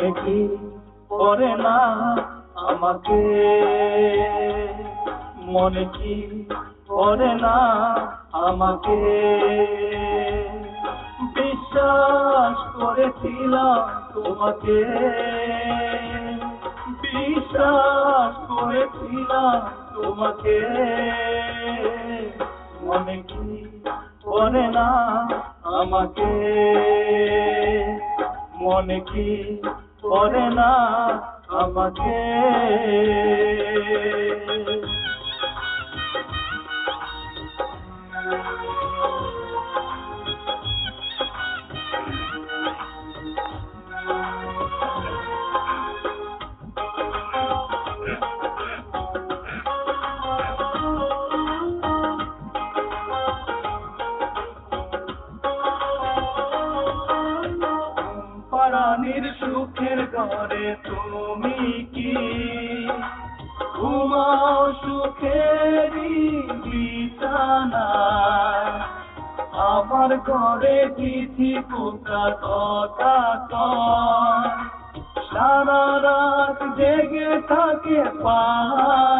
কি করে না আমাকে? মনে কি করে না আমাকে? বিশ্বাস করেছিলাম তোমাকে। বিশ্বাস করেছিলাম তোমাকে। মনে কি করে না আমাকে? মনে কি করে না আমাকে? পরাণীর সুখের ঘরে তুমি কি? ঘুমাও বিছানায় আমার ঘরে চিঠি পোকা কথা সারা রাত জেগে থাকে পাহারায়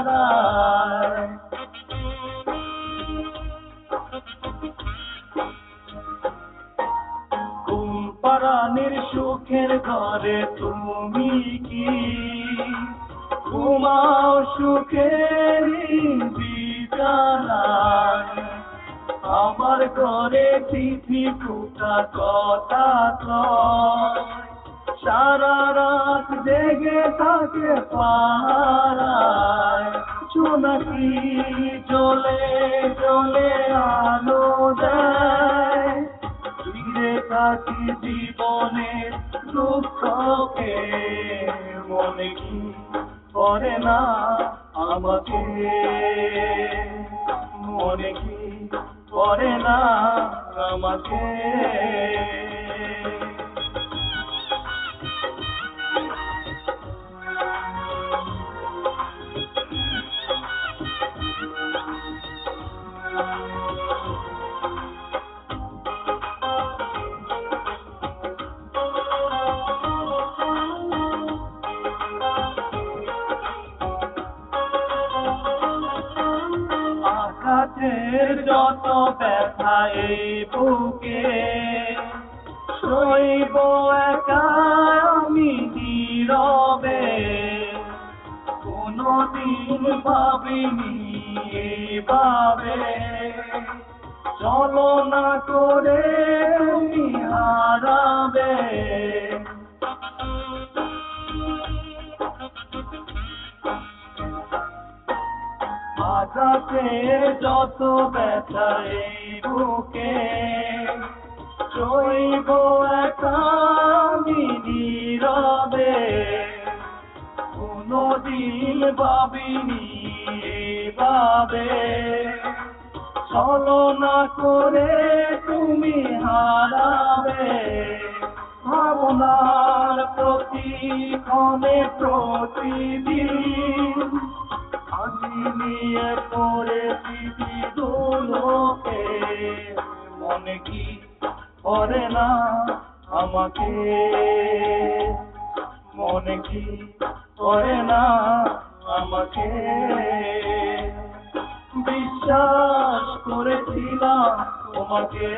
পরাণের সুখের ঘরে তুমি কি? ঘুমাও সুখের আমার ঘরে তিথি ফুটা কথা সারা রাত জেগে থাকে পাহারায়। চুনাকি চলে চলে আলো দেয়। থাকি জীবনের দুঃখকে মনে কি করে না আমাকে? মনে কি করে না আমাকে? আঘাতের যত ব্যথা এই বুকে, সইব একা আমি নীরবে। কোনদিন ভাবিনি এভাবে। চলো না করে তুমি হারাবে। আঘাতের যত ব্যথা এই বুকে আমি নীরবে, কোনদিন ভাবিনি এভাবে। চলো না করে তুমি হারাবে, ভাবনার প্রতিক্ষণে প্রতিদিন। আমি নিয়ে পড়েছি বিদুলোকে মনে কি করে না আমাকে? মনে কি করে না আমাকে? বিশ্বাস করেছিলাম তোমাকে।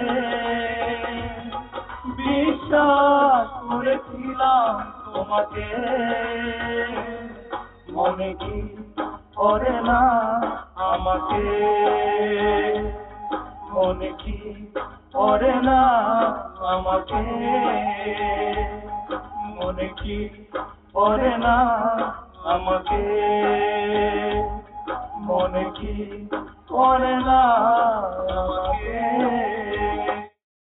বিশ্বাস করেছিলাম তোমাকে। মনে কি করে না আমাকে। মনে কি করে না আমাকে? মনে কি করে না আমাকে? মনে কি করে না আমাকে?